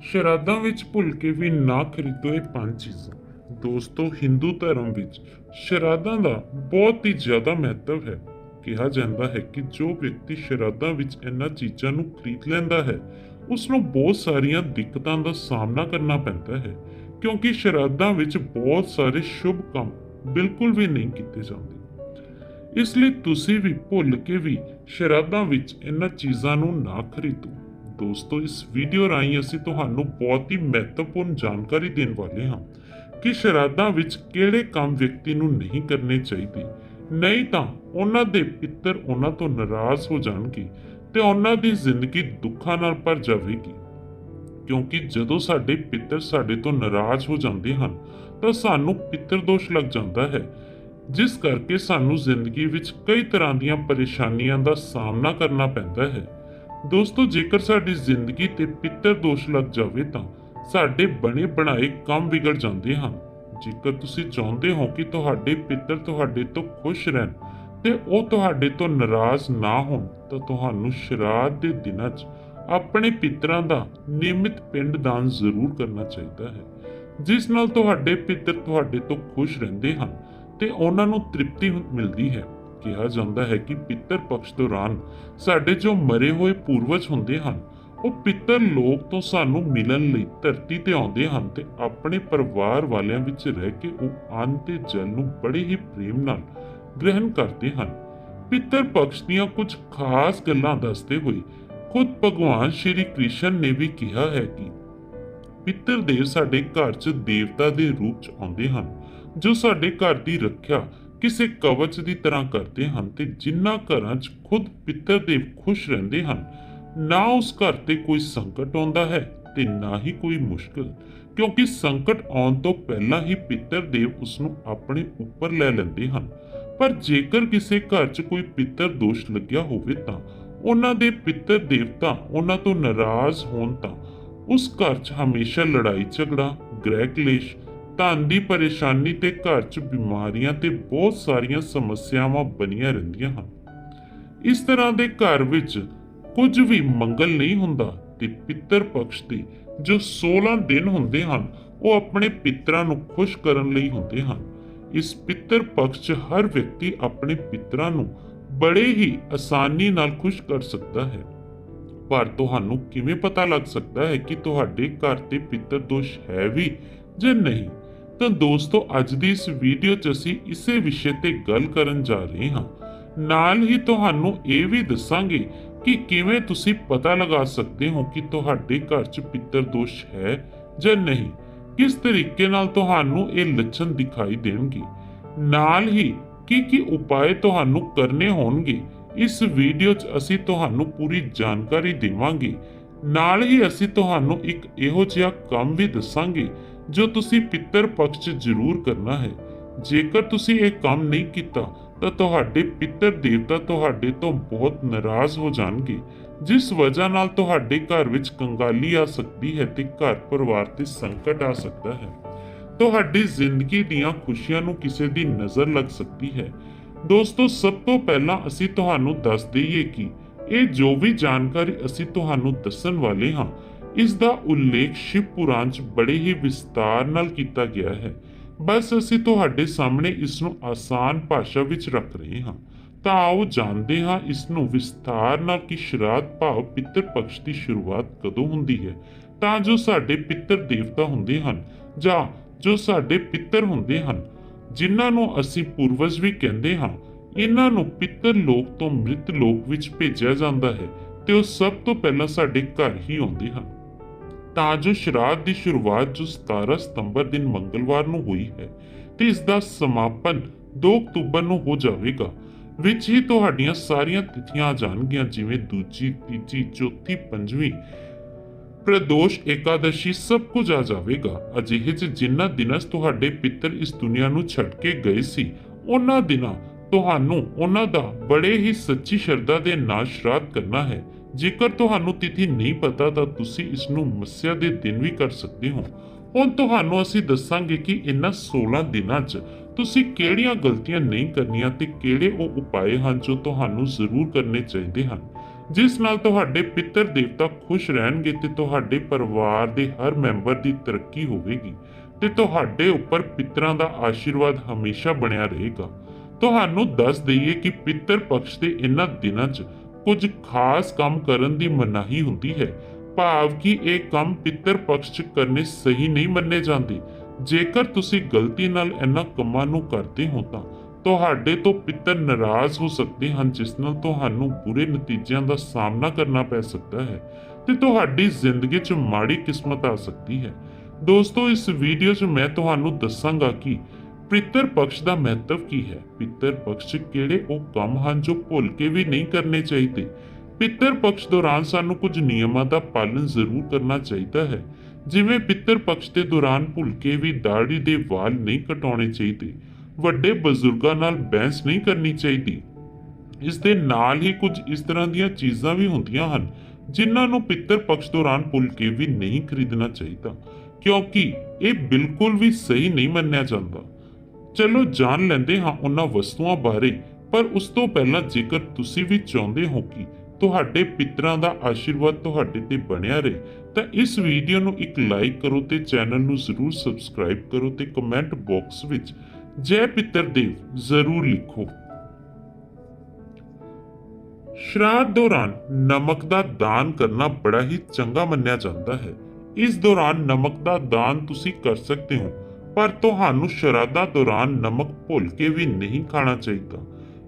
ਸ਼ਰਾਧਾਂ ਵਿੱਚ ਭੁੱਲ ਕੇ ਵੀ ਨਾ ਖਰੀਦੋ ਇਹ ਪੰਜ ਚੀਜ਼ਾਂ। ਦੋਸਤੋ, ਹਿੰਦੂ ਧਰਮ ਵਿੱਚ ਸ਼ਰਾਧਾਂ ਦਾ ਬਹੁਤ ਹੀ ਜ਼ਿਆਦਾ ਮਹੱਤਵ ਹੈ। ਕਿਹਾ ਜਾਂਦਾ ਹੈ ਕਿ ਜੋ ਵਿਅਕਤੀ ਸ਼ਰਾਧਾਂ ਵਿੱਚ ਇਹਨਾਂ ਚੀਜ਼ਾਂ ਨੂੰ ਖਰੀਦ ਲੈਂਦਾ ਹੈ ਉਸ ਨੂੰ ਬਹੁਤ ਸਾਰੀਆਂ ਦਿੱਕਤਾਂ ਦਾ ਸਾਹਮਣਾ ਕਰਨਾ ਪੈਂਦਾ ਹੈ, ਕਿਉਂਕਿ ਸ਼ਰਾਧਾਂ ਵਿੱਚ ਬਹੁਤ ਸਾਰੇ ਸ਼ੁਭ ਕੰਮ ਬਿਲਕੁਲ ਵੀ ਨਹੀਂ ਕੀਤੇ ਜਾਂਦੇ। ਇਸ ਲਈ ਤੁਸੀਂ ਵੀ ਭੁੱਲ ਕੇ ਵੀ ਸ਼ਰਾਧਾਂ ਵਿੱਚ ਇਹਨਾਂ ਚੀਜ਼ਾਂ ਨੂੰ ਨਾ ਖਰੀਦੋ। ਦੋਸਤੋ, ਇਸ ਵੀਡੀਓ ਰਾਹੀਂ ਅਸੀਂ ਤੁਹਾਨੂੰ ਬਹੁਤ ਹੀ ਮਹੱਤਵਪੂਰਨ ਜਾਣਕਾਰੀ ਦੇਣ ਵਾਲੇ ਹਾਂ ਕਿ ਸ਼ਰਾਧਾਂ ਵਿੱਚ ਕਿਹੜੇ ਕੰਮ ਵਿਅਕਤੀ ਨੂੰ ਨਹੀਂ ਕਰਨੇ ਚਾਹੀਦੇ। ਨਹੀਂ ਤਾਂ ਉਹਨਾਂ ਦੇ ਪਿੱਤਰ ਉਹਨਾਂ ਤੋਂ ਨਾਰਾਜ਼ ਹੋ ਜਾਣਗੇ ਤੇ ਉਹਨਾਂ ਦੀ ਜ਼ਿੰਦਗੀ ਦੁੱਖਾਂ ਨਾਲ ਭਰ ਜਾਵੇਗੀ। ਕਿਉਂਕਿ ਜਦੋਂ ਸਾਡੇ ਪਿੱਤਰ ਸਾਡੇ ਤੋਂ ਨਾਰਾਜ਼ ਹੋ ਜਾਂਦੇ ਹਨ, ਤਾਂ ਸਾਨੂੰ ਪਿੱਤਰ ਦੋਸ਼ ਲੱਗ ਜਾਂਦਾ ਹੈ। ਜਿਸ ਕਰਕੇ ਸਾਨੂੰ ਜ਼ਿੰਦਗੀ ਵਿੱਚ ਕਈ ਤਰ੍ਹਾਂ ਦੀਆਂ ਪਰੇਸ਼ਾਨੀਆਂ ਦਾ ਸਾਹਮਣਾ ਕਰਨਾ ਪੈਂਦਾ ਹੈ। ਦੋਸਤੋ, ਜੇਕਰ ਸਾਡੀ ਜ਼ਿੰਦਗੀ ਤੇ ਪਿੱਤਰ ਦੋਸ਼ ਲੱਗ ਜਾਵੇ ਤਾਂ ਸਾਡੇ ਬਣੇ ਬਣਾਏ ਕੰਮ ਵਿਗੜ ਜਾਂਦੇ ਹਨ। ਜੇਕਰ ਤੁਸੀਂ ਚਾਹੁੰਦੇ ਹੋ ਕਿ ਤੁਹਾਡੇ ਪਿੱਤਰ ਤੁਹਾਡੇ ਤੋਂ ਖੁਸ਼ ਰਹਿਣ ਤੇ ਉਹ ਤੁਹਾਡੇ ਤੋਂ ਨਾਰਾਜ਼ ਨਾ ਹੋਣ, ਤਾਂ ਤੁਹਾਨੂੰ ਸ਼ਰਾਧ ਦੇ ਦਿਨਾਂ 'ਚ ਆਪਣੇ ਪਿੱਤਰਾਂ ਦਾ ਨਿਯਮਿਤ ਪਿੰਡ ਦਾਨ ਜ਼ਰੂਰ ਕਰਨਾ ਚਾਹੀਦਾ ਹੈ। ਜਿਸ ਨਾਲ ਤੁਹਾਡੇ ਪਿੱਤਰ ਤੁਹਾਡੇ ਤੋਂ ਖੁਸ਼ ਰਹਿੰਦੇ ਹਨ ਤੇ ਉਹਨਾਂ ਨੂੰ ਤ੍ਰਿਪਤੀ ਮਿਲਦੀ ਹੈ। ਕਿਹਾ ਜਾਂਦਾ ਹੈ ਕਿ ਪਿੱਤਰ ਪਕਸ਼ ਦੌਰਾਨ ਸਾਡੇ ਜੋ ਮਰੇ ਹੋਏ ਪੂਰਵਜ ਹੁੰਦੇ ਹਨ, ਉਹ ਪਿੱਤਰ ਲੋਕ ਤੋਂ ਸਾਨੂੰ ਮਿਲਣ ਲਈ ਧਰਤੀ ਤੇ ਆਉਂਦੇ ਹਨ ਤੇ ਆਪਣੇ ਪਰਿਵਾਰ ਵਾਲਿਆਂ ਵਿੱਚ ਰਹਿ ਕੇ ਉਹ ਅੰਨ ਤੇ ਜਲ ਨੂੰ ਬੜੇ ਹੀ ਪ੍ਰੇਮ ਨਾਲ ਗ੍ਰਹਿਣ ਕਰਦੇ ਹਨ। ਪਿੱਤਰ ਪਕਸ਼ ਦੀਆਂ ਕੁਝ ਖਾਸ ਗੱਲਾਂ ਦੱਸਦੇ ਹੋਏ ਖੁਦ ਭਗਵਾਨ ਸ਼੍ਰੀ ਕ੍ਰਿਸ਼ਨ ਨੇ ਵੀ ਕਿਹਾ ਹੈ ਕਿ ਪਿੱਤਰ ਦੇਵ ਸਾਡੇ ਘਰ 'ਚ ਦੇਵਤਾ ਦੇ ਰੂਪ 'ਚ ਆਉਂਦੇ ਹਨ, ਜੋ ਸਾਡੇ ਘਰ ਦੀ ਰੱਖਿਆ ਕਿਸੇ ਕਵਚ ਦੀ ਤਰ੍ਹਾਂ ਕਰਦੇ ਹਨ ਤੇ ਜਿਨ੍ਹਾਂ ਘਰਾਂ 'ਚ ਖੁਦ ਪਿੱਤਰ ਦੇਵ ਖੁਸ਼ ਰਹਿੰਦੇ ਹਨ, ਨਾ ਉਸ ਘਰ ਤੇ ਕੋਈ ਸੰਕਟ ਆਉਂਦਾ ਹੈ ਤੇ ਨਾ ਹੀ ਕੋਈ ਮੁਸ਼ਕਲ, ਕਿਉਂਕਿ ਸੰਕਟ ਆਉਣ ਤੋਂ ਪਹਿਲਾਂ ਹੀ ਪਿੱਤਰ ਦੇਵ ਉਸ ਨੂੰ ਆਪਣੇ ਉੱਪਰ ਲੈ ਲੈਂਦੇ ਹਨ। ਪਰ ਜੇਕਰ ਕਿਸੇ ਘਰ 'ਚ ਕੋਈ ਪਿੱਤਰ ਦੋਸ਼ ਲੱਗਿਆ ਹੋਵੇ ਤਾਂ ਉਹਨਾਂ ਦੇ ਪਿੱਤਰ ਦੇਵਤਾ ਉਹਨਾਂ ਤੋਂ ਨਾਰਾਜ਼ ਹੋਣ ਤਾਂ ਉਸ ਘਰ 'ਚ ਹਮੇਸ਼ਾ ਲੜਾਈ ਝਗੜਾ ਗ੍ਰਹਿ ਕਲੇਸ਼ ਧਨ ਦੀ ਪਰੇਸ਼ਾਨੀ ਤੇ ਘਰ 'ਚ ਬਿਮਾਰੀਆਂ ਤੇ ਬਹੁਤ ਸਾਰੀਆਂ ਸਮੱਸਿਆਵਾਂ ਬਣੀਆਂ ਰਹਿੰਦੀਆਂ ਹਨ। ਇਸ ਤਰ੍ਹਾਂ ਦੇ ਘਰ ਵਿੱਚ ਕੁਝ ਵੀ ਮੰਗਲ ਨਹੀਂ ਹੁੰਦਾ ਤੇ ਪਿੱਤਰ ਪਕਸ਼ ਦੇ ਜੋ 16 ਦਿਨ ਹੁੰਦੇ ਹਨ, ਉਹ ਆਪਣੇ ਪਿੱਤਰਾਂ ਨੂੰ ਖੁਸ਼ ਕਰਨ ਲਈ ਹੁੰਦੇ ਹਨ। ਇਸ ਪਿੱਤਰ ਪਕਸ਼ 'ਚ ਹਰ ਵਿਅਕਤੀ ਆਪਣੇ ਪਿੱਤਰਾਂ ਨੂੰ ਬੜੇ ਹੀ ਆਸਾਨੀ ਨਾਲ ਖੁਸ਼ ਕਰ ਸਕਦਾ ਹੈ। ਪਰ ਤੁਹਾਨੂੰ ਕਿਵੇਂ ਪਤਾ ਲੱਗ ਸਕਦਾ ਹੈ ਕਿ ਤੁਹਾਡੇ ਘਰ ਤੇ ਪਿੱਤਰ ਦੋਸ਼ ਹੈ ਵੀ ਜਾਂ ਨਹੀਂ? ਤਾਂ ਦੋਸਤੋ, ਅੱਜ ਦੀ ਇਸ ਵੀਡੀਓ 'ਚ ਅਸੀਂ ਇਸੇ ਵਿਸ਼ੇ ਤੇ ਗੱਲ ਕਰਨ ਜਾ ਰਹੇ ਹਾਂ। ਨਾਲ ਹੀ ਤੁਹਾਨੂੰ ਇਹ ਵੀ ਦੱਸਾਂਗੇ ਕਿ ਕਿਵੇਂ ਤੁਸੀਂ ਪਤਾ ਲਗਾ ਸਕਦੇ ਹੋ ਕਿ ਤੁਹਾਡੇ ਘਰ 'ਚ ਪਿੱਤਰ ਦੋਸ਼ ਹੈ ਜਾਂ ਨਹੀਂ। ਕਿਸ ਤਰੀਕੇ ਨਾਲ ਤੁਹਾਨੂੰ ਇਹ ਲੱਛਣ ਦਿਖਾਈ ਦੇਣਗੇ। ਨਾਲ ਹੀ ਕੀ ਕੀ ਉਪਾਅ ਤੁਹਾਨੂੰ ਕਰਨੇ ਹੋਣਗੇ, ਇਸ ਵੀਡੀਓ 'ਚ ਅਸੀਂ ਤੁਹਾਨੂੰ ਪੂਰੀ ਜਾਣਕਾਰੀ ਦੇਵਾਂਗੇ। ਨਾਲ ਹੀ ਅਸੀਂ ਤੁਹਾਨੂੰ ਇੱਕ ਇਹੋ ਜਿਹਾ ਕੰਮ ਵੀ ਦੱਸਾਂਗੇ ਜੋ ਤੁਸੀਂ ਪਿੱਤਰ ਪਕਸ਼ 'ਚ ਜ਼ਰੂਰ ਕਰਨਾ ਹੈ। ਜੇਕਰ ਤੁਸੀਂ ਇਹ ਕੰਮ ਨਹੀਂ ਕੀਤਾ, ਤਾਂ ਤੁਹਾਡੇ ਪਿੱਤਰ ਦੇਵਤਾ ਤੁਹਾਡੇ ਤੋਂ ਬਹੁਤ ਨਾਰਾਜ਼ ਹੋ ਜਾਣਗੇ। ਜਿਸ ਵਜ੍ਹਾ ਨਾਲ ਤੁਹਾਡੇ ਘਰ ਵਿੱਚ ਕੰਗਾਲੀ ਆ ਸਕਦੀ ਹੈ ਤੇ ਘਰ ਪਰਿਵਾਰ ਤੇ ਸੰਕਟ ਆ ਸਕਦਾ ਹੈ। ਤੁਹਾਡੀ ਜ਼ਿੰਦਗੀ ਦੀਆਂ ਖੁਸ਼ੀਆਂ ਨੂੰ ਕਿਸੇ ਦੀ ਨਜ਼ਰ ਲੱਗ ਸਕਦੀ ਹੈ। ਦੋਸਤੋ, ਸਭ ਤੋਂ ਪਹਿਲਾਂ ਅਸੀਂ ਤੁਹਾਨੂੰ ਦੱਸ ਦਈਏ ਕਿ ਇਹ ਜੋ ਵੀ ਜਾਣਕਾਰੀ ਅਸੀਂ ਤੁਹਾਨੂੰ ਦੱਸਣ ਵਾਲੇ ਹਾਂ ਇਸ ਦਾ ਉਲੇਖ ਸ਼ਿਵ ਪੁਰਾਣ 'ਚ ਬੜੇ ਹੀ ਵਿਸਤਾਰ ਨਾਲ ਕੀਤਾ ਗਿਆ ਹੈ। ਬਸ ਅਸੀਂ ਤੁਹਾਡੇ ਸਾਹਮਣੇ ਇਸ ਨੂੰ ਆਸਾਨ ਭਾਸ਼ਾ ਵਿੱਚ ਰੱਖ ਰਹੇ ਹਾਂ। ਤਾਂ ਆਓ ਜਾਣਦੇ ਹਾਂ ਇਸ ਨੂੰ ਵਿਸਤਾਰ ਨਾਲ ਕਿ ਸ਼ਰਾਧ ਭਾਵ ਪਿੱਤਰ ਪਕਸ਼ ਦੀ ਸ਼ੁਰੂਆਤ ਕਦੋਂ ਹੁੰਦੀ ਹੈ। ਤਾਂ ਜੋ ਸਾਡੇ ਪਿੱਤਰ ਦੇਵਤਾ ਹੁੰਦੇ ਹਨ, ਜਾਂ ਜੋ ਸਾਡੇ ਪਿੱਤਰ ਹੁੰਦੇ ਹਨ, ਜਿਨ੍ਹਾਂ ਨੂੰ ਅਸੀਂ ਪੂਰਵਜ ਵੀ ਕਹਿੰਦੇ ਹਾਂ ਇਹਨਾਂ ਨੂੰ ਪਿੱਤਰ ਲੋਕ ਤੋਂ ਮ੍ਰਿਤ ਲੋਕ ਵਿੱਚ ਭੇਜਿਆ ਜਾਂਦਾ ਹੈ ਤੇ ਉਹ ਸਭ ਤੋਂ ਪਹਿਲਾਂ ਸਾਡੇ ਘਰ ਹੀ ਆਉਂਦੇ ਹਨ। ਤਾਂ ਜੋ ਸ਼ਰਾਧ ਦੀ ਸ਼ੁਰੂਆਤ ਜੋ 17 ਸਤੰਬਰ ਦਿਨ ਮੰਗਲਵਾਰ ਨੂੰ ਹੋਈ ਹੈ ਤੇ ਇਸ ਦਾ ਸਮਾਪਨ 2 ਅਕਤੂਬਰ ਨੂੰ ਹੋ ਜਾਵੇਗਾ, ਵਿੱਚ ਹੀ ਤੁਹਾਡੀਆਂ ਸਾਰੀਆਂ ਤਿਥੀਆਂ ਆ ਜਾਣਗੀਆਂ, ਜਿਵੇਂ ਦੂਜੀ, ਤੀਜੀ, ਚੌਥੀ, ਪੰਜਵੀਂ, ਪ੍ਰਦੋਸ਼ ਏਕਾਦਸ਼ੀ ਸਭ ਕੁਝ ਆ ਜਾਵੇਗਾ। ਅਜਿਹੇ ਚ ਜਿਨ੍ਹਾਂ ਦਿਨਾਂ ਤੁਹਾਡੇ ਪਿੱਤਰ ਇਸ ਦੁਨੀਆ ਨੂੰ ਛੱਡ ਕੇ ਗਏ ਸੀ, ਉਹਨਾਂ ਦਿਨਾਂ ਤੁਹਾਨੂੰ ਉਹਨਾਂ ਦਾ ਬੜੇ ਹੀ ਸੱਚੀ ਸ਼ਰਧਾ ਦੇ ਨਾਲ ਸ਼ਰਾਧ ਕਰਨਾ ਹੈ। ਜੇਕਰ ਤੁਹਾਨੂੰ ਤਿਥੀ ਨਹੀਂ ਪਤਾ ਤਾਂ ਤੁਸੀਂ ਇਸ ਨੂੰ ਮੱਸਿਆ ਦੇ ਦਿਨ ਵੀ ਕਰ ਸਕਦੇ ਹੋ। ਹੁਣ ਤੁਹਾਨੂੰ ਅਸੀਂ ਦੱਸਾਂਗੇ ਕਿ ਇਹਨਾਂ 16 ਦਿਨਾਂ 'ਚ ਤੁਸੀਂ ਕਿਹੜੀਆਂ ਗਲਤੀਆਂ ਨਹੀਂ ਕਰਨੀਆਂ ਤੇ ਕਿਹੜੇ ਉਹ ਉਪਾਅ ਹਨ ਜੋ ਤੁਹਾਨੂੰ ਜ਼ਰੂਰ ਕਰਨੇ ਚਾਹੀਦੇ ਹਨ। ਜਿਸ ਨਾਲ ਤੁਹਾਡੇ ਪਿੱਤਰ ਦੇਵਤਾ ਖੁਸ਼ ਰਹਿਣਗੇ ਤੇ ਤੁਹਾਡੇ ਪਰਿਵਾਰ ਦੇ ਹਰ ਮੈਂਬਰ ਦੀ ਤਰੱਕੀ ਹੋਵੇਗੀ ਤੇ ਤੁਹਾਡੇ ਉੱਪਰ ਪਿੱਤਰਾਂ ਦਾ ਆਸ਼ੀਰਵਾਦ ਹਮੇਸ਼ਾ ਬਣਿਆ ਰਹੇਗਾ। ਤੁਹਾਨੂੰ ਦੱਸ ਦਈਏ ਕਿ ਪਿੱਤਰ ਪਕਸ਼ ਦੇ ਇਹਨਾਂ ਦਿਨਾਂ 'ਚ ਕੁਝ ਖਾਸ ਕੰਮ ਕਰਨ ਦੀ ਮਨਾਹੀ ਹੁੰਦੀ ਹੈ। ਭਾਵ ਕਿ ਇਹ ਕੰਮ ਪਿੱਤਰ ਪਕਸ਼ 'ਚ ਕਰਨੇ ਸਹੀ ਨਹੀਂ ਮੰਨੇ ਜਾਂਦੇ। ਜੇਕਰ ਤੁਸੀਂ ਗਲਤੀ ਨਾਲ ਇਹਨਾਂ ਕੰਮਾਂ ਨੂੰ ਕਰਦੇ ਹੋ ਤਾਂ ਤੁਹਾਡੇ ਤੋਂ ਪਿੱਤਰ ਨਾਰਾਜ਼ ਹੋ ਸਕਦੇ ਹਨ, ਜਿਸ ਨਾਲ ਤੁਹਾਨੂੰ ਬੁਰੇ ਨਤੀਜਿਆਂ ਦਾ ਸਾਹਮਣਾ ਕਰਨਾ ਪੈ ਸਕਦਾ ਹੈ ਤੇ ਤੁਹਾਡੀ ਜ਼ਿੰਦਗੀ 'ਚ ਮਾੜੀ ਕਿਸਮਤ ਆ ਸਕਦੀ ਹੈ। ਦੋਸਤੋ, ਇਸ ਵੀਡੀਓ 'ਚ ਮੈਂ ਤੁਹਾਨੂੰ ਦੱਸਾਂਗਾ ਕਿ ਪਿੱਤਰ ਪਕਸ਼ ਦਾ ਮਹੱਤਵ ਕੀ ਹੈ? ਪਿੱਤਰ ਪਕਸ਼ ਕਿਹੜੇ? ਉਹ ਕੰਮ ਹਨ ਜੋ ਭੁੱਲ ਕੇ ਵੀ ਨਹੀਂ ਕਰਨੇ ਚਾਹੀਦੇ। ਪਿੱਤਰ ਪਕਸ਼ ਦੌਰਾਨ ਸਾਨੂੰ ਕੁਝ ਨਿਯਮਾਂ ਦਾ ਪਾਲਣ ਜ਼ਰੂਰ ਕਰਨਾ ਚਾਹੀਦਾ ਹੈ। ਜਿਵੇਂ ਪਿੱਤਰ ਪਕਸ਼ ਦੇ ਦੌਰਾਨ ਭੁੱਲ ਕੇ ਵੀ ਦਾੜੀ ਦੇ ਵਾਲ ਨਹੀਂ ਕਟਾਉਣੇ ਚਾਹੀਦੇ। ਵੱਡੇ ਬਜ਼ੁਰਗਾਂ ਨਾਲ ਬਹਿਸ ਨਹੀਂ ਕਰਨੀ ਚਾਹੀਦੀ। ਇਸ ਦੇ ਨਾਲ ਹੀ ਕੁਝ ਇਸ ਤਰ੍ਹਾਂ ਦੀਆਂ ਚੀਜ਼ਾਂ ਵੀ ਹੁੰਦੀਆਂ ਹਨ, ਜਿਨ੍ਹਾਂ ਨੂੰ ਪਿੱਤਰ ਪਕਸ਼ ਦੌਰਾਨ ਭੁੱਲ ਕੇ ਵੀ ਨਹੀਂ ਖਰੀਦਣਾ ਚਾਹੀਦਾ। ਕਿਉਂਕਿ ਇਹ ਬਿਲਕੁਲ ਵੀ ਸਹੀ ਨਹੀਂ ਮੰਨਿਆ ਜਾਂਦਾ। ਚਲੋ ਜਾਣ ਲੈਂਦੇ ਹਾਂ ਉਹਨਾਂ ਵਸਤੂਆਂ ਬਾਰੇ, ਪਰ ਉਸ ਤੋਂ ਪਹਿਲਾਂ ਜੇਕਰ ਤੁਸੀਂ ਵੀ ਚਾਹੁੰਦੇ ਹੋ ਕਿ ਤੁਹਾਡੇ ਪਿਤਰਾਂ ਦਾ ਆਸ਼ੀਰਵਾਦ ਤੁਹਾਡੇ ਤੇ ਬਣਿਆ ਰਹੇ, ਤਾਂ ਇਸ ਵੀਡੀਓ ਨੂੰ ਇੱਕ ਲਾਈਕ ਕਰੋ ਤੇ ਚੈਨਲ ਨੂੰ ਜ਼ਰੂਰ ਸਬਸਕ੍ਰਾਈਬ ਕਰੋ ਤੇ ਕਮੈਂਟ ਬਾਕਸ ਵਿੱਚ ਜੈ ਪਿੱਤਰ ਦੇਵ ਜ਼ਰੂਰ ਲਿਖੋ। ਸ਼ਰਾਧ ਦੌਰਾਨ ਨਮਕ ਦਾ ਦਾਨ ਕਰਨਾ ਬੜਾ ਹੀ ਚੰਗਾ ਮੰਨਿਆ ਜਾਂਦਾ ਹੈ। ਇਸ ਦੌਰਾਨ ਨਮਕ ਦਾ ਦਾਨ ਤੁਸੀਂ ਕਰ ਸਕਦੇ ਹੋ। ਪਰ ਤੁਹਾਨੂੰ ਸ਼ਰਾਧਾਂ ਦੌਰਾਨ ਨਮਕ ਭੁੱਲ ਕੇ ਵੀ ਨਹੀਂ ਖਾਣਾ ਚਾਹੀਦਾ।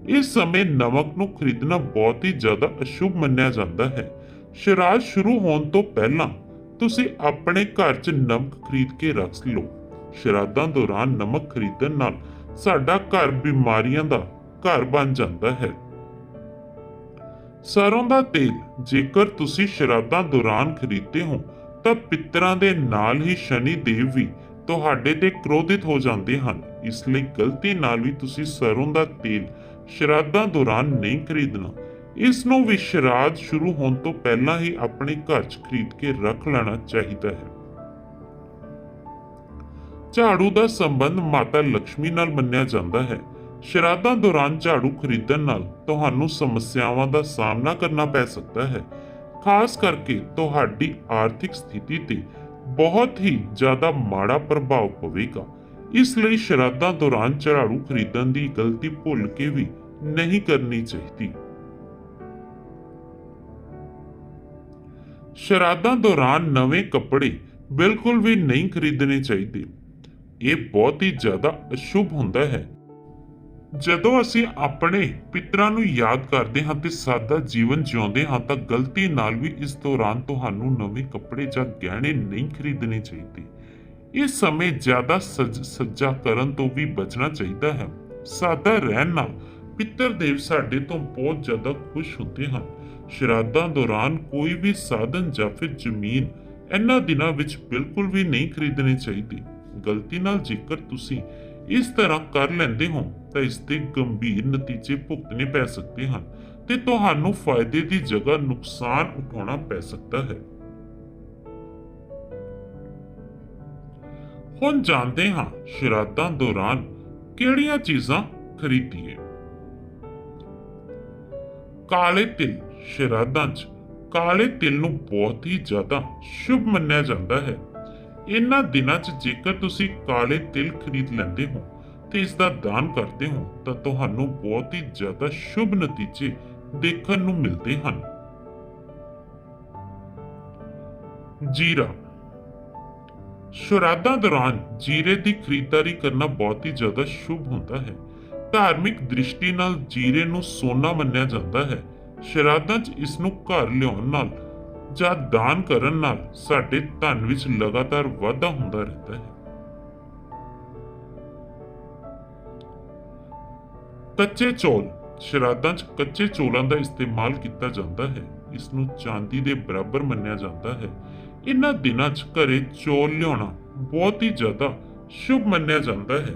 ਇਸ ਸਮੇਂ ਨਮਕ ਨੂੰ ਖਰੀਦਣਾ ਬਹੁਤ ਹੀ ਜ਼ਿਆਦਾ ਅਸ਼ੁਭ ਮੰਨਿਆ ਜਾਂਦਾ ਹੈ। ਸ਼ਰਾਧ ਸ਼ੁਰੂ ਹੋਣ ਤੋਂ ਪਹਿਲਾਂ ਤੁਸੀਂ ਆਪਣੇ ਘਰ 'ਚ ਨਮਕ ਖਰੀਦ ਕੇ ਰੱਖ ਲਓ। ਸ਼ਰਾਧਾਂ ਦੌਰਾਨ ਨਮਕ ਖਰੀਦਣ ਨਾਲ ਸਾਡਾ ਘਰ ਬਿਮਾਰੀਆਂ ਦਾ ਘਰ ਬਣ ਜਾਂਦਾ ਹੈ। ਸਰੋਂ ਦਾ ਤੇਲ, ਜੇਕਰ ਤੁਸੀਂ ਸ਼ਰਾਧਾਂ ਦੌਰਾਨ ਖਰੀਦਦੇ ਹੋ, ਤਾਂ ਪਿੱਤਰਾਂ ਦੇ ਨਾਲ ਹੀ ਸ਼ਨੀ ਦੇਵ ਵੀ ਤੁਹਾਡੇ ਤੇ ਕ੍ਰੋਧਿਤ ਹੋ ਜਾਂਦੇ ਹਨ। ਇਸ ਲਈ ਗਲਤੀ ਨਾਲ ਵੀ ਤੁਸੀਂ ਸਰੋਂ ਦਾ ਤੇਲ ਸ਼ਰਾਧਾਂ ਦੌਰਾਨ ਨਹੀਂ ਖਰੀਦਣਾ। ਇਸ ਨੂੰ ਵੀ ਸ਼ਰਾਧ ਸ਼ੁਰੂ ਹੋਣ ਤੋਂ ਪਹਿਲਾਂ ਹੀ ਆਪਣੇ ਘਰ 'ਚ ਖਰੀਦ ਕੇ ਰੱਖ ਲੈਣਾ ਚਾਹੀਦਾ ਹੈ। ਝਾੜੂ ਦਾ ਸੰਬੰਧ ਮਾਤਾ ਲక్ష్ਮੀ ਨਾਲ ਮੰਨਿਆ ਜਾਂਦਾ ਹੈ। ਸ਼ਰਾਧਾਂ ਦੌਰਾਨ ਝਾੜੂ ਖਰੀਦਣ ਨਾਲ ਤੁਹਾਨੂੰ ਸਮੱਸਿਆਵਾਂ ਦਾ ਸਾਹਮਣਾ ਕਰਨਾ ਪੈ ਸਕਦਾ ਹੈ। ਖਾਸ ਕਰਕੇ ਤੁਹਾਡੀ ਆਰਥਿਕ ਸਥਿਤੀ ਤੇ ਬਹੁਤ ਹੀ ਜ਼ਿਆਦਾ ਮਾੜਾ ਪ੍ਰਭਾਵ ਪਵੇਗਾ। ਇਸ ਲਈ ਸ਼ਰਾਧਾਂ ਦੌਰਾਨ ਝਾੜੂ ਖਰੀਦਣ ਦੀ ਗਲਤੀ ਭੁੱਲ ਕੇ ਵੀ ਨਹੀਂ ਕਰਨੀ ਚਾਹੀਦੀ। ਸ਼ਰਾਧਾਂ ਦੌਰਾਨ ਨਵੇਂ ਕੱਪੜੇ ਬਿਲਕੁਲ ਵੀ ਨਹੀਂ ਖਰੀਦਣੇ ਚਾਹੀਦੇ। ਇਹ ਬਹੁਤ ਹੀ ਜ਼ਿਆਦਾ ਅਸ਼ੁਭ ਹੁੰਦਾ ਹੈ। ਜਦੋਂ ਅਸੀਂ ਆਪਣੇ ਪਿਤਰਾਂ ਨੂੰ ਯਾਦ ਕਰਦੇ ਹਾਂ ਤੇ ਸਾਦਾ ਜੀਵਨ ਜਿਉਂਦੇ ਹਾਂ ਤਾਂ ਗਲਤੀ ਨਾਲ ਵੀ ਇਸ ਦੌਰਾਨ ਤੁਹਾਨੂੰ ਨਵੇਂ ਕੱਪੜੇ ਜਾਂ ਗਹਿਣੇ ਨਹੀਂ ਖਰੀਦਣੇ ਚਾਹੀਦੇ। ਇਸ ਸਮੇਂ ਜ਼ਿਆਦਾ ਸੱਜਾ ਕਰਨ ਤੋਂ ਵੀ ਬਚਣਾ ਚਾਹੀਦਾ ਹੈ। ਸਾਦਾ ਰਹਿਣ ਨਾਲ ਪਿੱਤਰ ਦੇਵ ਸਾਡੇ ਤੋਂ ਬਹੁਤ ਜ਼ਿਆਦਾ ਖੁਸ਼ ਹੁੰਦੇ ਹਨ। ਸ਼ਰਾਧਾਂ ਦੌਰਾਨ ਕੋਈ ਵੀ ਸਾਧਨ ਜਾਂ ਫਿਰ ਜ਼ਮੀਨ ਇਹਨਾਂ ਦਿਨਾਂ ਵਿੱਚ ਬਿਲਕੁਲ ਵੀ ਨਹੀਂ ਖਰੀਦਣੀ ਚਾਹੀਦੀ। ਗਲਤੀ ਨਾਲ ਜੇਕਰ ਤੁਸੀਂ ਇਸ ਤਰ੍ਹਾਂ ਕਰ ਲੈਂਦੇ ਹੋ ਤਾਂ ਇਸ ਦੇ ਗੰਭੀਰ ਨਤੀਜੇ ਭੁਗਤਣੇ ਪੈ ਸਕਦੇ ਹਨ ਤੇ ਤੁਹਾਨੂੰ ਫਾਇਦੇ ਦੀ ਜਗ੍ਹਾ ਨੁਕਸਾਨ ਉਠਾਉਣਾ ਪੈ ਸਕਦਾ ਹੈ। ਹੁਣ ਜਾਣਦੇ ਹਾਂ ਸ਼ਰਾਧਾਂ ਦੌਰਾਨ ਕਿਹੜੀਆਂ ਚੀਜ਼ਾਂ ਖਰੀਦੀਏ। ਕਾਲੇ ਤਿਲ ਸ਼ਰਾਧਾਂ 'ਚ ਕਾਲੇ ਤਿਲ ਨੂੰ ਬਹੁਤ ਹੀ ਜ਼ਿਆਦਾ ਸ਼ੁਭ ਮੰਨਿਆ ਜਾਂਦਾ ਹੈ। ਇਹਨਾਂ ਦਿਨਾਂ 'ਚ ਜੇਕਰ ਤੁਸੀਂ ਕਾਲੇ ਤਿਲ ਖਰੀਦ ਲੈਂਦੇ ਹੋ ਤੇ ਇਸ ਦਾ ਦਾਨ ਕਰਦੇ ਹੋ ਤਾਂ ਤੁਹਾਨੂੰ ਬਹੁਤ ਹੀ ਜ਼ਿਆਦਾ ਸ਼ੁਭ ਨਤੀਜੇ ਦੇਖਣ ਨੂੰ ਮਿਲਦੇ ਹਨ। ਜੀਰਾ। ਸ਼ਰਾਧਾਂ ਦੌਰਾਨ ਜੀਰੇ ਦੀ ਖਰੀਦਦਾਰੀ ਕਰਨਾ ਬਹੁਤ ਹੀ ਜ਼ਿਆਦਾ ਸ਼ੁਭ ਹੁੰਦਾ ਹੈ। ਧਾਰਮਿਕ ਦ੍ਰਿਸ਼ਟੀ ਨਾਲ ਜੀਰੇ ਨੂੰ ਸੋਨਾ ਮੰਨਿਆ ਜਾਂਦਾ ਹੈ। ਸ਼ਰਾਧਾਂ 'ਚ ਇਸ ਨੂੰ ਘਰ ਲਿਆਉਣ ਨਾਲ ਜਾਂ ਦਾਨ ਕਰਨ ਨਾਲ ਸਾਡੇ ਧਨ ਵਿੱਚ ਲਗਾਤਾਰ ਵਾਧਾ ਹੁੰਦਾ ਰਹਿੰਦਾ ਹੈ। ਕੱਚੇ ਚੌਲ ਸ਼ਰਾਧਾਂ 'ਚ ਕੱਚੇ ਚੌਲਾਂ ਦਾ ਇਸਤੇਮਾਲ ਕੀਤਾ ਜਾਂਦਾ ਹੈ। ਇਸ ਨੂੰ ਚਾਂਦੀ ਦੇ ਬਰਾਬਰ ਮੰਨਿਆ ਜਾਂਦਾ ਹੈ। ਇਹਨਾਂ ਦਿਨਾਂ 'ਚ ਘਰੇ ਚੌਲ ਲਿਆਉਣਾ ਬਹੁਤ ਹੀ ਜ਼ਿਆਦਾ ਸ਼ੁਭ ਮੰਨਿਆ ਜਾਂਦਾ ਹੈ।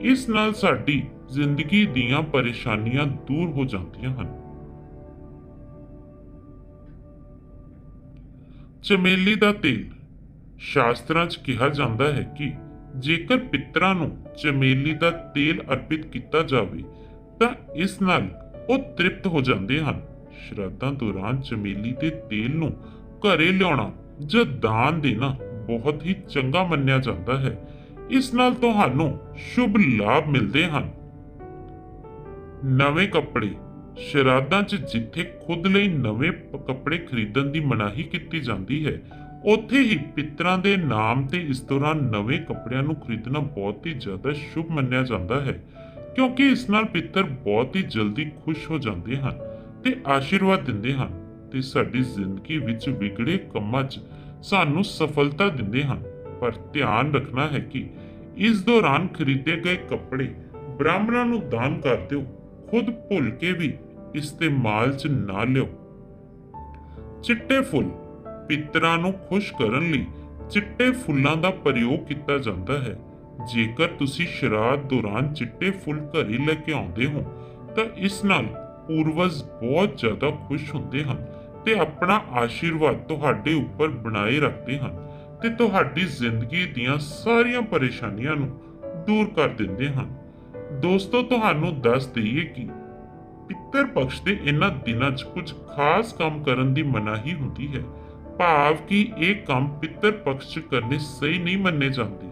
ਇਸ ਨਾਲ ਸਾਡੀ ਜ਼ਿੰਦਗੀ ਦੀਆਂ ਪਰੇਸ਼ਾਨੀਆਂ ਦੂਰ ਹੋ ਜਾਂਦੀਆਂ ਹਨ। ਚਮੇਲੀ ਦਾ ਤੇਲ। ਸ਼ਾਸਤਰਾਂ 'ਚ ਕਿਹਾ ਜਾਂਦਾ ਹੈ ਕਿ ਜੇਕਰ ਪਿਤਰਾਂ ਨੂੰ ਚਮੇਲੀ ਦਾ ਤੇਲ ਅਰਪਿਤ ਕੀਤਾ ਜਾਵੇ ਤਾਂ ਇਸ ਨਾਲ ਉਹ ਤ੍ਰਿਪਤ ਹੋ ਜਾਂਦੇ ਹਨ। ਸ਼ਰਾਧਾਂ ਦੌਰਾਨ ਚਮੇਲੀ ਦੇ ਤੇਲ ਨੂੰ ਘਰੇ ਲਿਆਉਣਾ ਜਾਂ ਦਾਨ ਦੇਣਾ ਬਹੁਤ ਹੀ ਚੰਗਾ ਮੰਨਿਆ ਜਾਂਦਾ ਹੈ। ਇਸ ਨਾਲ ਤੁਹਾਨੂੰ ਸ਼ੁਭ ਲਾਭ ਮਿਲਦੇ ਹਨ। ਨਵੇਂ ਕੱਪੜੇ। ਸ਼ਰਾਧਾਂ 'ਚ ਜਿੱਥੇ ਖੁਦ ਲਈ ਨਵੇਂ ਕੱਪੜੇ ਖਰੀਦਣ ਦੀ ਮਨਾਹੀ ਕੀਤੀ ਜਾਂਦੀ ਹੈ, ਉੱਥੇ ਹੀ ਪਿੱਤਰਾਂ ਦੇ ਨਾਮ ਤੇ ਇਸ ਦੌਰਾਨ ਨਵੇਂ ਕੱਪੜਿਆਂ ਨੂੰ ਖਰੀਦਣਾ ਬਹੁਤ ਹੀ ਜ਼ਿਆਦਾ ਸ਼ੁਭ ਮੰਨਿਆ ਜਾਂਦਾ ਹੈ। ਕਿਉਂਕਿ ਇਸ ਨਾਲ ਪਿੱਤਰ ਬਹੁਤ ਹੀ ਜਲਦੀ ਖੁਸ਼ ਹੋ ਜਾਂਦੇ ਹਨ ਤੇ ਆਸ਼ੀਰਵਾਦ ਦਿੰਦੇ ਹਨ ਤੇ ਸਾਡੀ ਜ਼ਿੰਦਗੀ ਵਿੱਚ ਵਿਗੜੇ ਕੰਮਾਂ 'ਚ ਸਾਨੂੰ ਸਫਲਤਾ ਦਿੰਦੇ ਹਨ। ਪਰ ਧਿਆਨ ਰੱਖਣਾ ਹੈ ਕਿ ਇਸ ਦੌਰਾਨ ਖਰੀਦੇ ਗਏ ਕੱਪੜੇ ਬ੍ਰਾਹਮਣਾਂ ਨੂੰ ਦਾਨ ਕਰ ਦਿਓ, ਖੁਦ ਭੁੱਲ ਕੇ ਵੀ ਇਸਤੇਮਾਲ 'ਚ ਨਾ ਲਿਓ। ਚਿੱਟੇ ਫੁੱਲ ਪਿੱਤਰਾਂ ਨੂੰ ਖੁਸ਼ ਕਰਨ ਲਈ ਚਿੱਟੇ ਫੁੱਲਾਂ ਦਾ ਪ੍ਰਯੋਗ ਕੀਤਾ ਜਾਂਦਾ ਹੈ। ਜੇਕਰ ਤੁਸੀਂ ਸ਼ਰਾਧ ਦੌਰਾਨ ਚਿੱਟੇ ਫੁੱਲ ਘਰੇ ਲੈ ਕੇ ਆਉਂਦੇ ਹੋ, ਤਾਂ ਇਸ ਨਾਲ ਪੂਰਵਜ ਬਹੁਤ ਜ਼ਿਆਦਾ ਖੁਸ਼ ਹੁੰਦੇ ਹਨ ਤੇ ਆਪਣਾ ਆਸ਼ੀਰਵਾਦ ਤੁਹਾਡੇ ਉੱਪਰ ਬਣਾਏ ਰੱਖਦੇ ਹਨ ਤੇ ਤੁਹਾਡੀ ਜ਼ਿੰਦਗੀ ਦੀਆਂ ਸਾਰੀਆਂ ਪਰੇਸ਼ਾਨੀਆਂ ਨੂੰ ਦੂਰ ਕਰ ਦਿੰਦੇ ਹਨ। ਦੋਸਤੋ, ਤੁਹਾਨੂੰ ਦੱਸ ਦਈਏ ਕਿ ਪਿੱਤਰ ਪਕਸ਼ ਦੇ ਇਹਨਾਂ ਦਿਨਾਂ 'ਚ ਕੁਝ ਖਾਸ ਕੰਮ ਕਰਨ ਦੀ ਮਨਾਹੀ ਹੁੰਦੀ ਹੈ। ਭਾਵ ਕਿ ਇਹ ਕੰਮ ਪਿੱਤਰ ਪਕਸ਼ 'ਚ ਕਰਨੇ ਸਹੀ ਨਹੀਂ ਮੰਨੇ ਜਾਂਦੇ।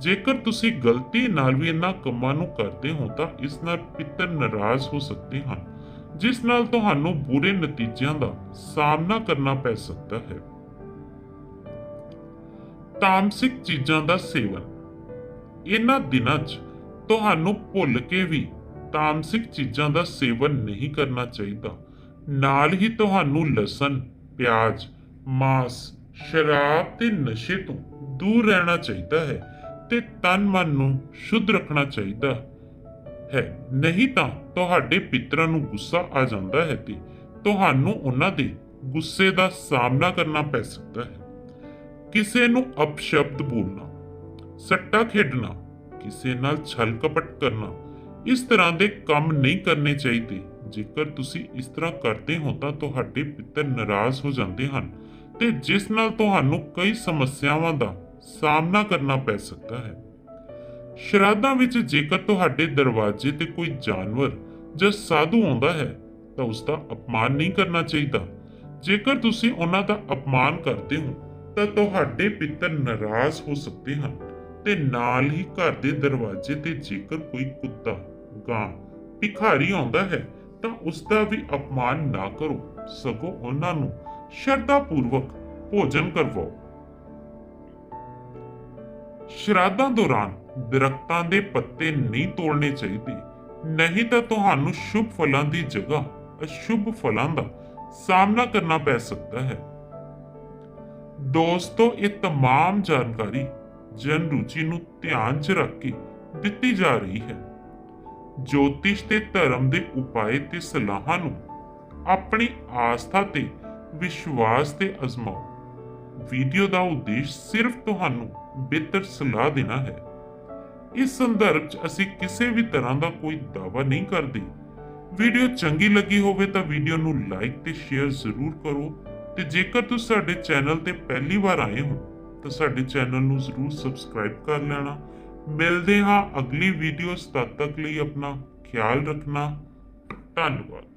ਜੇਕਰ ਤੁਸੀਂ ਗਲਤੀ ਨਾਲ ਵੀ ਇਹਨਾਂ ਕੰਮਾਂ ਨੂੰ ਕਰਦੇ ਹੋ ਤਾਂ ਇਸ ਨਾਲ ਪਿੱਤਰ ਨਾਰਾਜ਼ ਹੋ ਸਕਦੇ ਹਨ, ਜਿਸ ਨਾਲ ਤੁਹਾਨੂੰ ਬੁਰੇ ਨਤੀਜਿਆਂ ਦਾ ਸਾਹਮਣਾ ਕਰਨਾ ਪੈ ਸਕਦਾ ਹੈ। ਤਾਮਸਿਕ ਚੀਜ਼ਾਂ ਦਾ ਸੇਵਨ। ਇਹਨਾਂ ਦਿਨਾਂ 'ਚ ਤੁਹਾਨੂੰ ਭੁੱਲ ਕੇ ਵੀ ਤਾਮਸਿਕ ਚੀਜ਼ਾਂ ਦਾ ਸੇਵਨ ਨਹੀਂ ਕਰਨਾ ਚਾਹੀਦਾ। ਨਾਲ ਹੀ ਤੁਹਾਨੂੰ ਲਸਣ, ਪਿਆਜ਼, ਮਾਸ, ਸ਼ਰਾਬ ਤੇ ਨਸ਼ੇ ਤੋਂ ਦੂਰ ਰਹਿਣਾ ਚਾਹੀਦਾ ਹੈ। ਤੇ ਤਨ ਮਨ ਨੂੰ ਸ਼ੁੱਧ ਰੱਖਣਾ ਚਾਹੀਦਾ ਹੈ। ਨਹੀਂ ਤਾਂ ਤੁਹਾਡੇ ਪਿਤਰਾਂ ਨੂੰ ਗੁੱਸਾ ਆ ਜਾਂਦਾ ਹੈ ਤੇ ਤੁਹਾਨੂੰ ਉਹਨਾਂ ਦੇ ਗੁੱਸੇ ਦਾ ਸਾਹਮਣਾ ਕਰਨਾ ਪੈ ਸਕਦਾ ਹੈ। ਕਿਸੇ ਨੂੰ ਅਪਸ਼ਬਦ ਬੋਲਣਾ, ਸੱਟਾ ਖੇਡਣਾ, ਕਿਸੇ ਨਾਲ ਛਲ ਕਪਟ ਕਰਨਾ, ਇਸ ਤਰ੍ਹਾਂ ਦੇ ਕੰਮ ਨਹੀਂ ਕਰਨੇ ਚਾਹੀਦੇ। ਜੇਕਰ ਤੁਸੀਂ ਇਸ ਤਰ੍ਹਾਂ ਕਰਦੇ ਹੋ ਤਾਂ ਤੁਹਾਡੇ ਪਿੱਤਰ ਨਾਰਾਜ਼ ਹੋ ਜਾਂਦੇ ਹਨ ਤੇ ਜਿਸ ਨਾਲ ਤੁਹਾਨੂੰ ਕਈ ਸਮੱਸਿਆਵਾਂ ਦਾ ਸਾਹਮਣਾ ਕਰਨਾ ਪੈ ਸਕਦਾ ਹੈ। ਸ਼ਰਾਧਾਂ ਵਿੱਚ ਜੇਕਰ ਤੁਹਾਡੇ ਦਰਵਾਜ਼ੇ ਤੇ ਕੋਈ ਜਾਨਵਰ ਜਾਂ ਸਾਧੂ ਆਉਂਦਾ ਹੈ, ਤਾਂ ਉਸ ਦਾ ਅਪਮਾਨ ਨਹੀਂ ਕਰਨਾ ਚਾਹੀਦਾ। ਜੇਕਰ ਤੁਸੀਂ ਉਹਨਾਂ ਦਾ ਅਪਮਾਨ ਕਰਦੇ ਹੋ, ਤਾਂ ਤੁਹਾਡੇ ਪਿੱਤਰ ਨਾਰਾਜ਼ ਹੋ ਸਕਦੇ ਹਨ ਤੇ ਨਾਲ ਹੀ ਘਰ ਦੇ ਦਰਵਾਜ਼ੇ ਤੇ ਜੇਕਰ ਕੋਈ ਕੁੱਤਾ, ਗਾਂ, ਭਿਖਾਰੀ ਆਉਂਦਾ ਹੈ, ਤਾਂ ਉਸ ਦਾ ਵੀ ਅਪਮਾਨ ਨਾ ਕਰੋ। ਸਗੋਂ ਉਹਨਾਂ ਨੂੰ ਸ਼ਰਧਾ ਪੂਰਵਕ ਭੋਜਨ ਕਰਵਾਓ। ਸ਼ਰਾਧਾਂ ਦੌਰਾਨ ਦਰਖਤਾਂ ਦੇ ਪੱਤੇ ਨਹੀਂ ਤੋੜਨੇ ਚਾਹੀਦੇ ਨਹੀਂ ਤਾਂ ਤੁਹਾਨੂੰ ਸ਼ੁਭ ਫਲਾਂ ਦੀ ਜਗ੍ਹਾ ਅਸ਼ੁਭ ਫਲਾਂ ਦਾ ਸਾਹਮਣਾ ਕਰਨਾ ਪੈ ਸਕਦਾ ਹੈ ਦੋਸਤੋ ਇਹ तमाम ਜਾਣਕਾਰੀ ਜਨ ਰੁਚੀ ਨੂੰ ਧਿਆਨ 'ਚ ਰੱਖ ਕੇ ਦਿੱਤੀ ਜਾ ਰਹੀ ਹੈ ਜੋਤਿਸ਼ ਤੇ ਧਰਮ ਦੇ ਉਪਾਏ ਤੇ ਸਲਾਹਾਂ ਨੂੰ ਆਪਣੀ ਆਸਥਾ ਤੇ ਵਿਸ਼ਵਾਸ ਤੇ ਅਜ਼ਮਾਓ ਵੀਡੀਓ ਦਾ ਉਦੇਸ਼ ਸਿਰਫ ਤੁਹਾਨੂੰ ਬਿਹਤਰ ਸਲਾਹ ਦੇਣਾ ਹੈ। ਇਸ ਸੰਦਰਭ 'ਚ ਅਸੀਂ ਕਿਸੇ ਵੀ ਤਰ੍ਹਾਂ ਦਾ ਕੋਈ ਦਾਅਵਾ ਨਹੀਂ ਕਰਦੇ। ਵੀਡੀਓ ਚੰਗੀ ਲੱਗੀ ਹੋਵੇ ਤਾਂ ਵੀਡੀਓ ਨੂੰ ਲਾਈਕ ਤੇ ਸ਼ੇਅਰ ਜ਼ਰੂਰ ਕਰੋ ਤੇ ਜੇਕਰ ਤੁਸੀਂ ਸਾਡੇ ਚੈਨਲ ਤੇ ਪਹਿਲੀ ਵਾਰ ਆਏ ਹੋ, ਤਾਂ ਸਾਡੇ ਚੈਨਲ ਨੂੰ ਜ਼ਰੂਰ ਸਬਸਕ੍ਰਾਈਬ ਕਰ ਲੈਣਾ। ਮਿਲਦੇ ਹਾਂ ਅਗਲੀ ਵੀਡੀਓਜ਼ ਤਦ ਤੱਕ ਲਈ ਆਪਣਾ ਖਿਆਲ ਰੱਖਣਾ। ਧੰਨਵਾਦ।